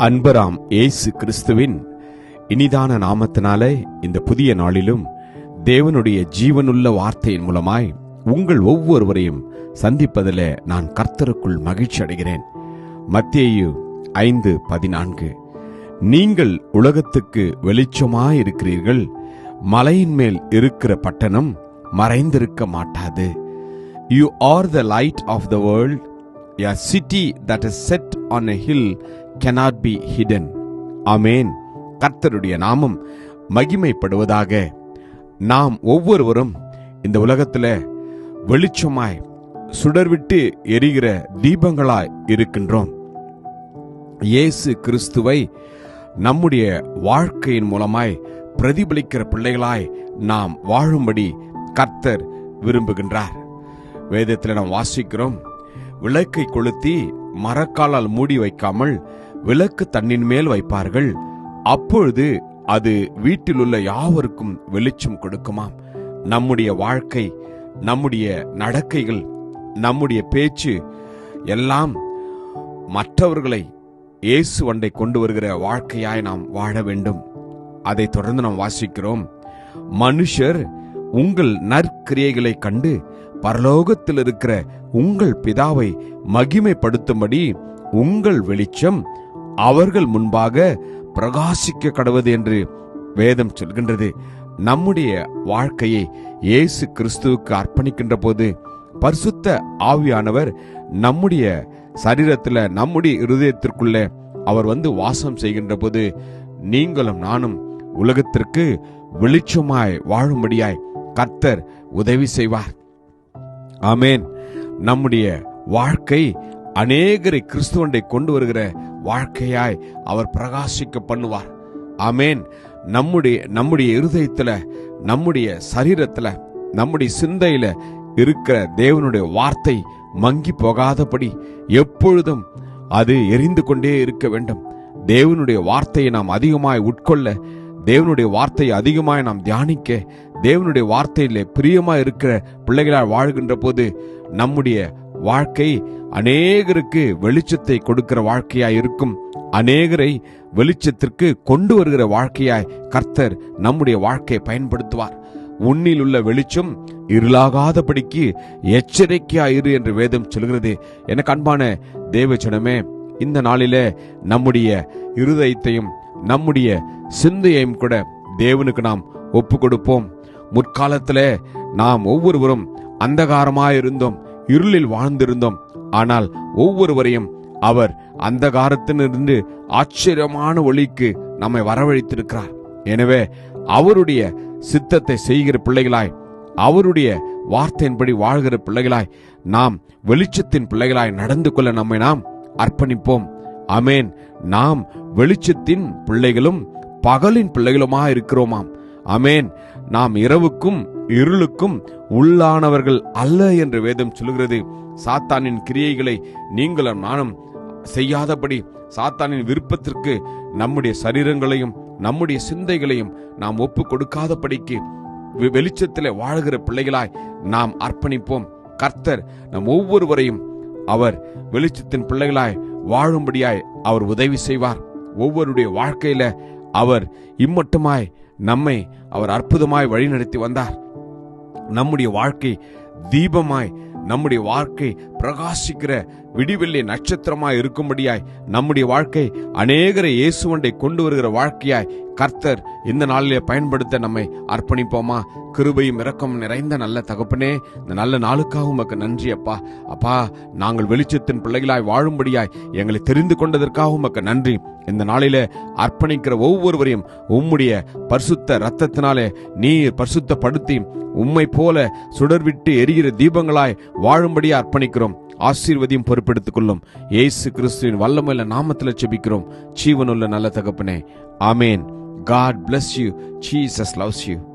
அன்பராம் ஏசு கிறிஸ்துவின் இனிதான நாமத்தினாலே இந்த புதிய நாளிலும் தேவனுடைய ஜீவனுள்ள வார்த்தையின் மூலமாய் உங்கள் ஒவ்வொருவரையும் சந்திப்பதில் நான் கர்த்தருக்குள் மகிழ்ச்சி அடைகிறேன். மத்தியு ஐந்து பதினான்கு. நீங்கள் உலகத்துக்கு வெளிச்சமாயிருக்கிறீர்கள் மலையின் மேல் இருக்கிற பட்டணம் மறைந்திருக்க மாட்டாது. You are the light of the world A city that is set on a hill cannot be hidden. அமேன் கர்த்தருடைய நாமம் மகிமைப்படுவதாக நாம் ஒவ்வொருவரும் இந்த உலகத்துல வெளிச்சமாய் சுடர்விட்டு எரிகிற தீபங்களாய் இருக்கின்றோம். இயேசு கிறிஸ்துவை நம்முடைய வாழ்க்கையின் மூலமாய் பிரதிபலிக்கிற பிள்ளைகளாய் நாம் வாழும்படி கர்த்தர் விரும்புகின்றார். வேதத்தில் நாம் வாசிக்கிறோம். விளக்கை கொளுத்தி மரக்காலால் மூடி வைக்காமல் விளக்கு தன்னின் மேல் வைப்பார்கள். அப்பொழுது அது வீட்டில் உள்ள யாவருக்கும் வெளிச்சம் கொடுக்குமாம். நம்முடைய வாழ்க்கை நம்முடைய நடக்கைகள் நம்முடைய பேச்சு எல்லாம் மற்றவர்களை இயேசு வண்டை கொண்டு வருகிற வாழ்க்கையாய் நாம் வாழ வேண்டும். அதை தொடர்ந்து நாம் வாசிக்கிறோம். மனுஷர் உங்கள் நற்கிரியைகளைக் கண்டு பரலோகத்தில் இருக்கிற உங்கள் பிதாவை மகிமைப்படுத்தும்படி உங்கள் வெளிச்சம் அவர்கள் முன்பாக பிரகாசிக்க கடவுது என்று வேதம் சொல்கின்றது. நம்முடைய வாழ்க்கையை இயேசு கிறிஸ்துவுக்கு அர்ப்பணிக்கின்ற போது பரிசுத்த ஆவியானவர் நம்முடைய சரீரத்தில் நம்முடைய இருதயத்திற்குள்ள அவர் வந்து வாசம் செய்கின்ற போது நீங்களும் நானும் உலகத்திற்கு வெளிச்சமாய் வாழும்படியாய் கர்த்தர் உதவி செய்வார். ஆமேன். நம்முடைய வாழ்க்கை அநேகரை கிறிஸ்துவண்டை கொண்டு வருகிற வாழ்க்கையாய் அவர் பிரகாசிக்க பண்ணுவார். ஆமேன். நம்முடைய நம்முடைய இருதயத்தில் நம்முடைய சரீரத்துல நம்முடைய சிந்தையில இருக்கிற தேவனுடைய வார்த்தை மங்கி போகாதபடி எப்பொழுதும் அது எரிந்து கொண்டே இருக்க வேண்டும். தேவனுடைய வார்த்தையை நாம் அதிகமாய் உட்கொள்ள தேவனுடைய வார்த்தையை அதிகமாக நாம் தியானிக்க தேவனுடைய வார்த்தையிலே பிரியமாக இருக்கிற பிள்ளைகளால் வாழ்கின்ற போது நம்முடைய வாழ்க்கை அநேகருக்கு வெளிச்சத்தை கொடுக்கிற வாழ்க்கையாய் இருக்கும். அநேகரை வெளிச்சத்திற்கு கொண்டு வருகிற வாழ்க்கையாய் கர்த்தர் நம்முடைய வாழ்க்கையை பயன்படுத்துவார். உன்னில் உள்ள வெளிச்சம் இருளாகாதபடிக்கு எச்சரிக்கையாயிரு என்று வேதம் சொல்கிறது. எனக்கு அன்பான தேவச்சனமே இந்த நாளிலே நம்முடைய இருதயத்தையும் நம்முடைய சிந்தையையும் கூட தேவனுக்கு நாம் ஒப்பு கொடுப்போம் முற்காலத்திலே நாம் ஒவ்வொருவரும் அந்தகாரமாயிருந்தோம் இருளில் வாழ்ந்திருந்தோம். ஆனால் ஒவ்வொருவரையும் அவர் அந்தகாரத்திலிருந்து ஆச்சரியமான ஒளிக்கு நம்மை வரவழைத்திருக்கிறார். எனவே அவருடைய சித்தத்தை செய்கிற பிள்ளைகளாய் அவருடைய வார்த்தையின்படி வாழ்கிற பிள்ளைகளாய் நாம் வெளிச்சத்தின் பிள்ளைகளாய் நடந்து கொள்ள நம்மை நாம் அர்ப்பணிப்போம். அமேன் நாம் வெளிச்சத்தின் பிள்ளைகளும் பகலின் பிள்ளைகளுமா இருக்கிறோமாம். அமேன் நாம் இரவுக்கும் இருளுக்கும் உள்ளானவர்கள் அல்ல என்று வேதம் சொல்கிறது சாத்தானின் கிரியைகளை நீங்களும் நானும் செய்யாதபடி சாத்தானின் விருப்பத்திற்கு நம்முடைய சரீரங்களையும் நம்முடைய சிந்தைகளையும் நாம் ஒப்பு கொடுக்காதபடிக்கு வெ- வாழ்கிற பிள்ளைகளாய் நாம் அர்ப்பணிப்போம். கர்த்தர் நம் ஒவ்வொருவரையும் அவர் வெளிச்சத்தின் பிள்ளைகளாய் வாழும்படியாய் அவர் உதவி செய்வார். ஒவ்வொருடைய வாழ்க்கையில அவர் இம்மட்டுமாய் நம்மை அவர் அற்புதமாய் வழிநடத்தி வந்தார். நம்முடைய வாழ்க்கை தீபமாய் நம்முடைய வாழ்க்கை பிரகாசிக்கிற விடிவெள்ளி நட்சத்திரமாய் இருக்கும்படியாய் நம்முடைய வாழ்க்கை அநேகரை இயேசுவண்டை கொண்டு வருகிற வாழ்க்கையாய் கர்த்தர் இந்த நாளிலே பயன்படுத்த நம்மை அர்ப்பணிப்போமா? கிருபையும் இரக்கம் நிறைந்த நல்ல தகப்பனே இந்த நல்ல நாளுக்காக உமக்கு நன்றி அப்பா. அப்பா நாங்கள் வெளிச்சத்தின் பிள்ளைகளாய் வாழும்படியாய் எங்களை தெரிந்து கொண்டதற்காக உமக்கு நன்றி. இந்த நாளிலே அர்ப்பணிக்கிற ஒவ்வொருவரையும் உம்முடைய பரிசுத்த ரத்தத்தினாலே நீர் பரிசுத்தப்படுத்தி உம்மை போல சுடர்விட்டு எரிகிற தீபங்களாய் வாழும்படியே அர்ப்பணிக்கிறோம். ஆசீர்வதியும் பொறுப்பெடுத்துக் கொள்ளும். இயேசு கிறிஸ்துவின் வல்லமையில நாமத்தில் செபிக்கிறோம் ஜீவனுள்ள நல்ல தகப்பனே. ஆமேன். God bless you Jesus loves you